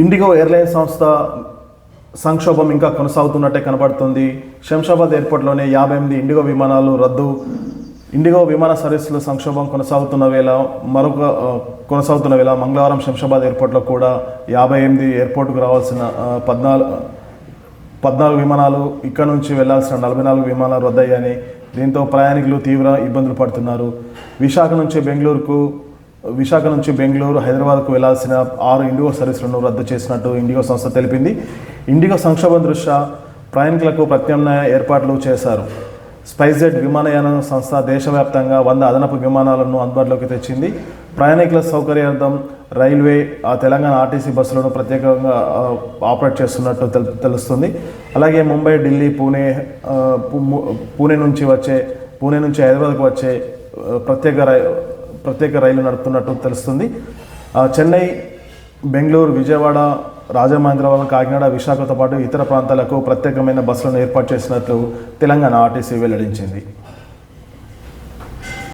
IndiGo airlines సంస్థ సంక్షోభం ఇంకా కొనసాగుతున్నట్టే కనబడుతుంది. శంషాబాద్ ఎయిర్పోర్ట్లోనే యాభై ఎనిమిది ఇండిగో విమానాలు రద్దు. ఇండిగో విమాన సర్వీసులు సంక్షోభం కొనసాగుతున్న వేళ మరొక కొనసాగుతున్న వేళ మంగళవారం శంషాబాద్ ఎయిర్పోర్ట్లో కూడా యాభై ఎనిమిది ఎయిర్పోర్ట్కు రావాల్సిన పద్నాలుగు పద్నాలుగు విమానాలు ఇక్కడ నుంచి వెళ్ళాల్సిన నలభై నాలుగు విమానాలు రద్దయ్యాయని దీంతో ప్రయాణికులు తీవ్ర ఇబ్బందులు పడుతున్నారు. విశాఖ నుంచి బెంగళూరుకు విశాఖ నుంచి బెంగళూరు హైదరాబాద్కు వెళ్ళాల్సిన ఆరు ఇండిగో సర్వీసులను రద్దు చేసినట్టు ఇండిగో సంస్థ తెలిపింది. ఇండిగో సంక్షోభం దృష్ట్యా ప్రయాణికులకు ప్రత్యామ్నాయ ఏర్పాట్లు చేశారు. స్పైస్జెట్ విమానయాన సంస్థ దేశవ్యాప్తంగా వంద అదనపు విమానాలను అందుబాటులోకి తెచ్చింది. ప్రయాణికుల సౌకర్యార్థం రైల్వే ఆ తెలంగాణ ఆర్టీసీ బస్సులను ప్రత్యేకంగా ఆపరేట్ చేస్తున్నట్టు తెలు తెలుస్తుంది. అలాగే ముంబై ఢిల్లీ పూణే పూణే నుంచి వచ్చే పూణే నుంచి హైదరాబాద్కు వచ్చే ప్రత్యేక రై ప్రత్యేక రైలు నడుపుతున్నట్టు తెలుస్తుంది. చెన్నై బెంగళూరు విజయవాడ రాజమహేంద్రవరం కాకినాడ విశాఖతో పాటు ఇతర ప్రాంతాలకు ప్రత్యేకమైన బస్సులను ఏర్పాటు చేసినట్లు తెలంగాణ ఆర్టీసీ వెల్లడించింది.